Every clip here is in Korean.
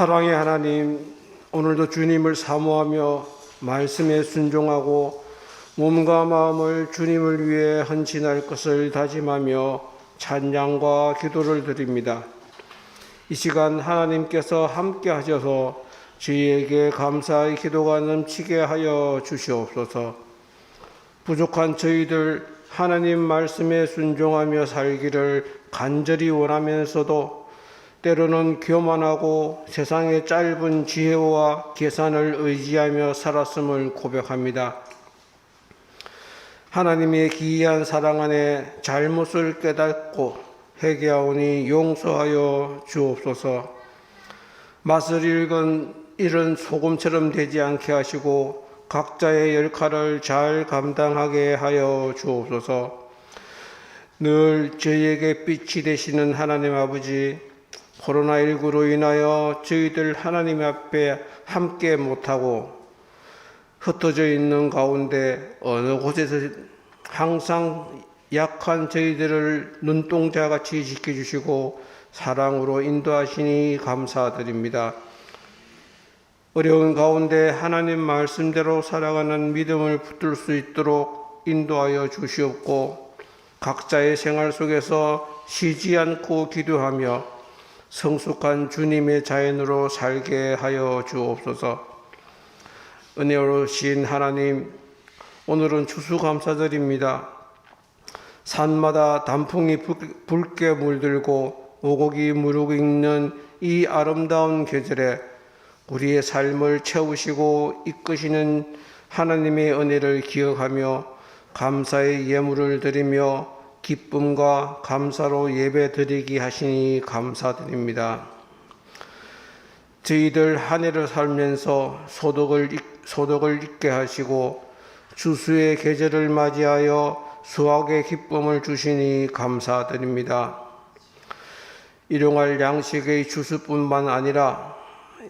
사랑의 하나님, 오늘도 주님을 사모하며 말씀에 순종하고 몸과 마음을 주님을 위해 헌신할 것을 다짐하며 찬양과 기도를 드립니다. 이 시간 하나님께서 함께 하셔서 저희에게 감사의 기도가 넘치게 하여 주시옵소서. 부족한 저희들 하나님 말씀에 순종하며 살기를 간절히 원하면서도 때로는 교만하고 세상의 짧은 지혜와 계산을 의지하며 살았음을 고백합니다. 하나님의 기이한 사랑 안에 잘못을 깨닫고 회개하오니 용서하여 주옵소서. 맛을 읽은 일은 소금처럼 되지 않게 하시고 각자의 역할을 잘 감당하게 하여 주옵소서. 늘 저희에게 빛이 되시는 하나님 아버지, 코로나19로 인하여 저희들 하나님 앞에 함께 못하고 흩어져 있는 가운데 어느 곳에서 항상 약한 저희들을 눈동자 같이 지켜주시고 사랑으로 인도하시니 감사드립니다. 어려운 가운데 하나님 말씀대로 살아가는 믿음을 붙들 수 있도록 인도하여 주시옵고 각자의 생활 속에서 쉬지 않고 기도하며 성숙한 주님의 자연으로 살게 하여 주옵소서. 은혜로우신 하나님, 오늘은 추수감사드립니다. 산마다 단풍이 붉게 물들고 오곡이 무르익는 이 아름다운 계절에 우리의 삶을 채우시고 이끄시는 하나님의 은혜를 기억하며 감사의 예물을 드리며 기쁨과 감사로 예배 드리기 하시니 감사드립니다. 저희들 한 해를 살면서 소득을, 소득을 잊게 하시고 주수의 계절을 맞이하여 수확의 기쁨을 주시니 감사드립니다. 일용할 양식의 주수뿐만 아니라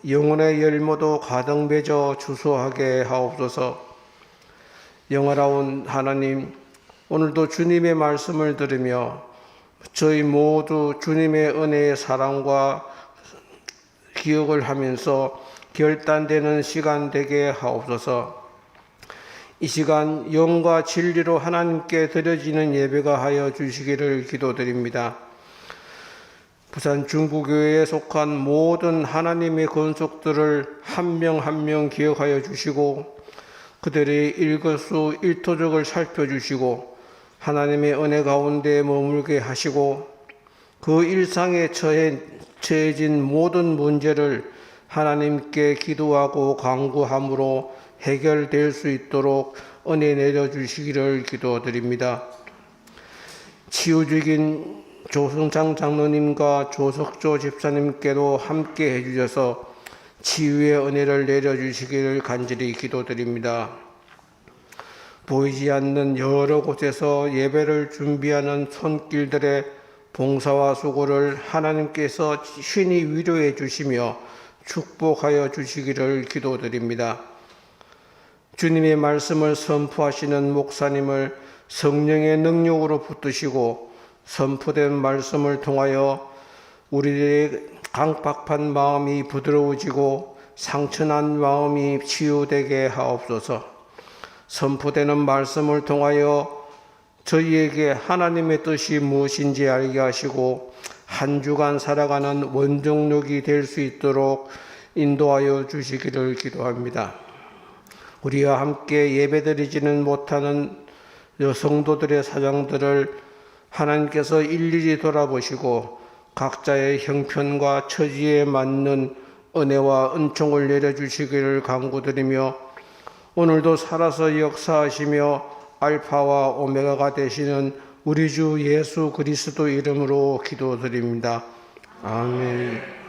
영혼의 열모도 가득 맺어 주소하게 하옵소서. 영원하온 하나님, 오늘도 주님의 말씀을 들으며 저희 모두 주님의 은혜의 사랑과 기억을 하면서 결단되는 시간 되게 하옵소서. 이 시간 영과 진리로 하나님께 드려지는 예배가 하여 주시기를 기도드립니다. 부산 중부교회에 속한 모든 하나님의 건속들을 한명 한 명 기억하여 주시고 그들의 일거수 일토적을 살펴주시고 하나님의 은혜 가운데 머물게 하시고 그 일상에 처해, 처해 진 모든 문제를 하나님께 기도하고 강구함으로 해결될 수 있도록 은혜 내려주시기를 기도드립니다. 치유적인 조승창 장로님과 조석조 집사님께도 함께 해주셔서 치유의 은혜를 내려주시기를 간절히 기도드립니다. 보이지 않는 여러 곳에서 예배를 준비하는 손길들의 봉사와 수고를 하나님께서 신이 위로해 주시며 축복하여 주시기를 기도드립니다. 주님의 말씀을 선포하시는 목사님을 성령의 능력으로 붙드시고 선포된 말씀을 통하여 우리들의 강팍한 마음이 부드러워지고 상처난 마음이 치유되게 하옵소서. 선포되는 말씀을 통하여 저희에게 하나님의 뜻이 무엇인지 알게 하시고 한 주간 살아가는 원정력이 될 수 있도록 인도하여 주시기를 기도합니다. 우리와 함께 예배드리지는 못하는 성도들의 사정들을 하나님께서 일일이 돌아보시고 각자의 형편과 처지에 맞는 은혜와 은총을 내려주시기를 간구드리며 오늘도 살아서 역사하시며 알파와 오메가가 되시는 우리 주 예수 그리스도 이름으로 기도드립니다. 아멘.